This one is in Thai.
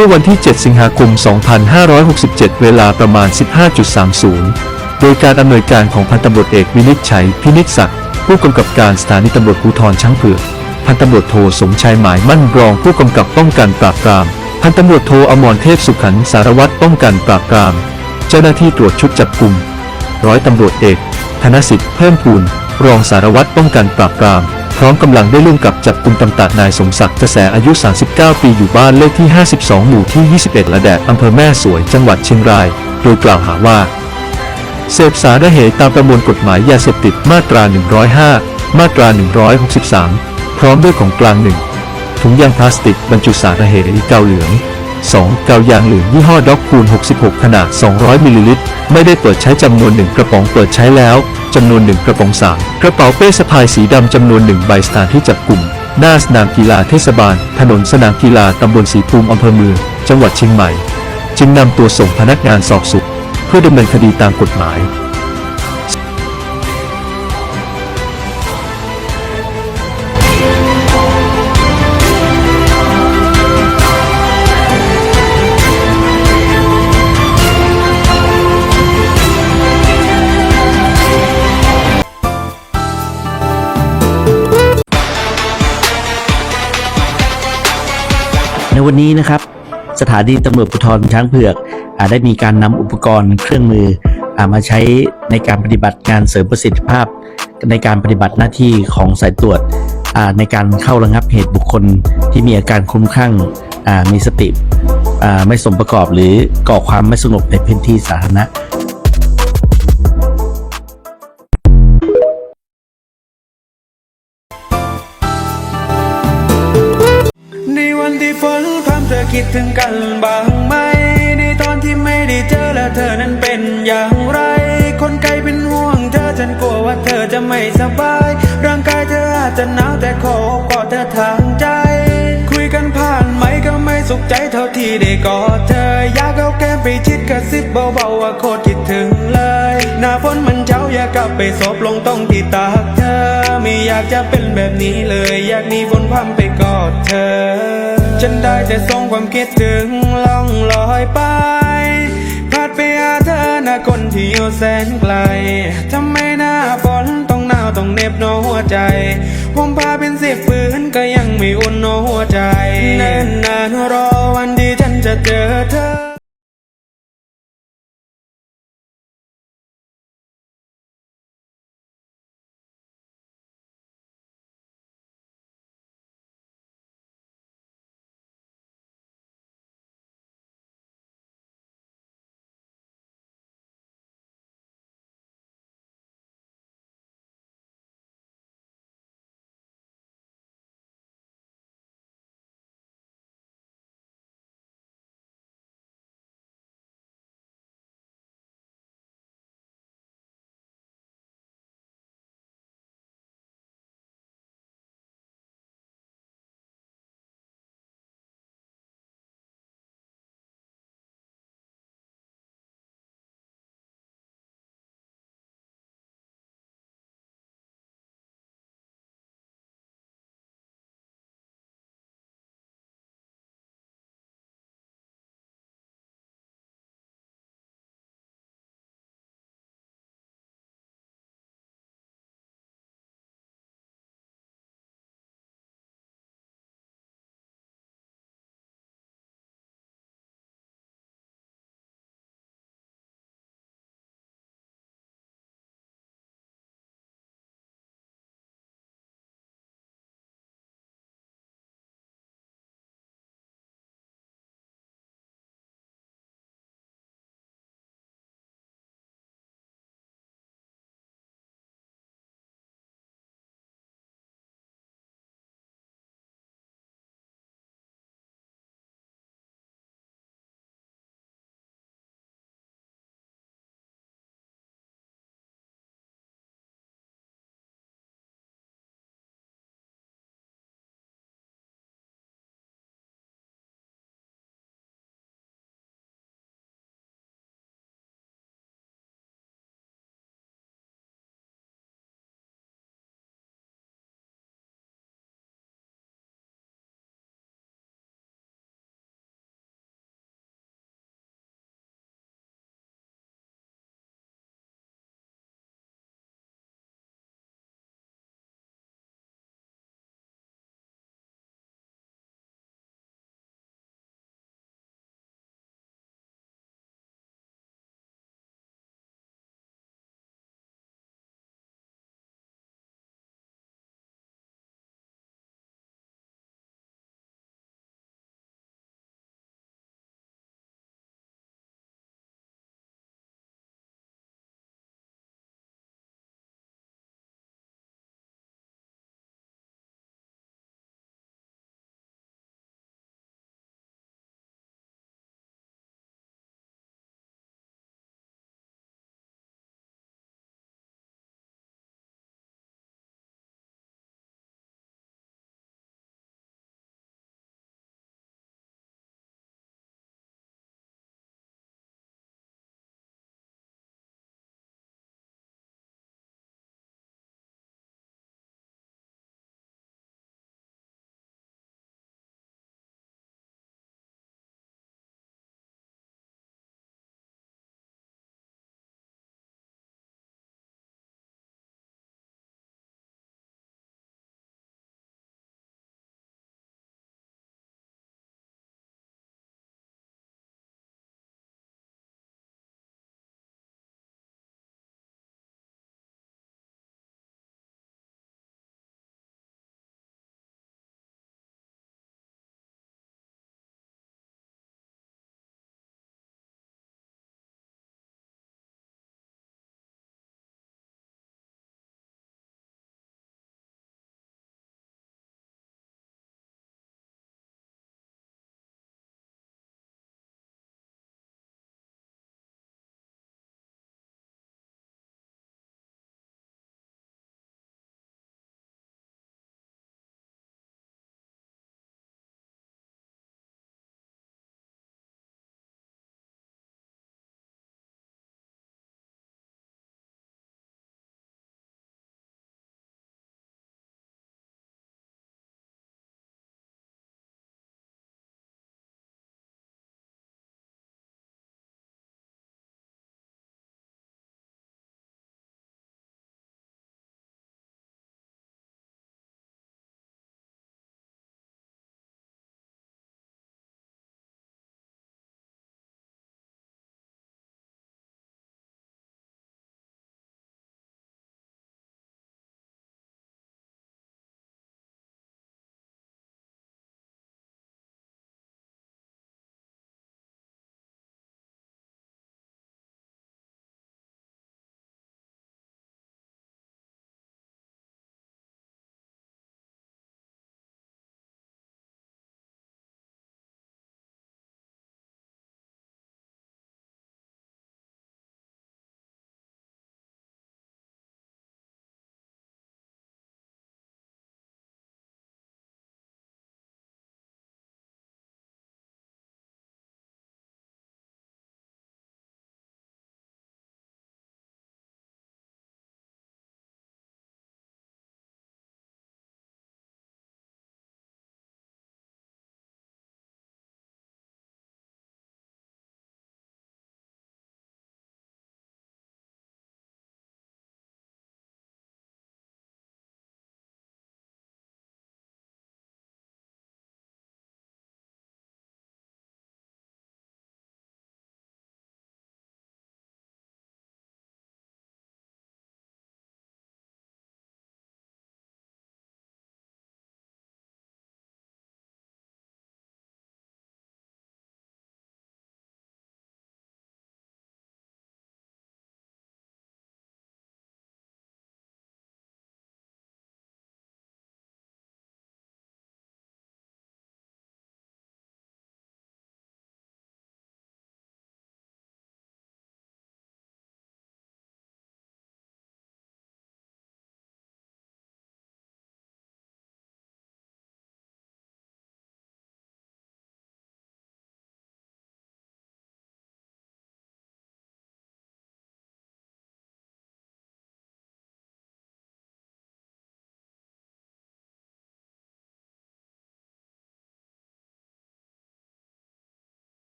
มื่อวันที่ 7 สิงหาคม 2567 เวลาประมาณ 15.30 โดยการอำนวยการของพันตำรวจเอกวินิจฉัย พินิจศักดิ์ผู้กำกับการสถานีตำรวจภูธรช้างเผือกพันตำรวจโทสมชายหมายมั่นรองผู้กำกับป้องกันปราบปราม พันตำรวจโทอมรเทพสุขันสารวัตรป้องกันปราบปราม เจ้าหน้าที่ตรวจชุดจับกลุ่ม ร้อยตำรวจเอก ธนสิทธิ์เพิ่มพูนรองสารวัตรป้องกันปราบปราม พร้อมกำลังได้ร่วมกับจับกลุ่มตำตานายสมศักดิ์กระแสอายุ 39 ปีอยู่บ้านเลขที่ 52 หมู่ที่ 21 ละแดดอำเภอแม่สวยจังหวัดเชียงราย โดยกล่าวหาว่า เสพสารเหตุตามประมวลกฎหมายยาเสพติดมาตรา 105 มาตรา 163 พร้อมด้วยของกลางหนึ่งถุงยางพลาสติกบรรจุสารเหตุเกาเหลือง 2. เกายางเหลืองยี่ห้อด็อกคูณ 66 ขนาด 200 มิลลิลิตร ไม่ได้เปิดใช้จำนวนหนึ่งกระป๋องเปิดใช้แล้ว จำนวนหนึ่งกระป๋องสามกระเป๋าเป้สะพายสีดำจำนวนหนึ่งใบสถานที่จับกลุ่ม หน้าสนามกีฬาเทศบาล ถนนสนามกีฬาตำบลสีภูมิอำเภอเมืองจังหวัดเชียงใหม่ จึงนำตัวส่งพนักงานสอบสวนเพื่อดำเนินคดีตามกฎหมาย วันนี้นะครับ สถานีตำรวจภูธรช้างเผือกอได้มีการนำอุปกรณ์เครื่องมืออามาใช้ในการปฏิบัติงานเสริมประสิทธิภาพ ในการปฏิบัติหน้าที่ของสายตรวจในการเข้าระงับเหตุบุคคลที่มีอาการคลุ้มคลั่งมีสติไม่สมประกอบหรือก่อความไม่สงบในพื้นที่สาธารณะ วันที่ฝนพรำเธอคิดถึงกันบ้างไหม ในตอนที่ไม่ได้เจอและเธอนั้นเป็นอย่างไร คนไกลเป็นห่วงเธอฉันกลัวว่าเธอจะไม่สบาย ร่างกายเธออาจจะหนาวแต่ขอโอบกอดเธอทางใจ คุยกันผ่านไหมก็ไม่สุขใจเท่าที่ได้กอดเธอ อยากเอาแก้มไปชิดกระซิบเบาๆว่าโคตรคิดถึงเลย หน้าฝนมันเช้าอยากกลับไปซบลงตรงที่ตากเธอ ไม่อยากจะเป็นแบบนี้เลย อยากหนีฝนพรำไปกอดเธอ ฉันได้แต่ส่งความคิดถึงล่องลอยไปพัดไปหาเธอนะคนที่อยู่แสนไกลทำไมหน้าฝนต้องหนาวต้องเหน็บโนหัวใจผมพาเป็นสิบปืนก็ยังไม่อุ่นโนหัวใจนิ่นนานรอวันที่ฉันจะเจอเธอ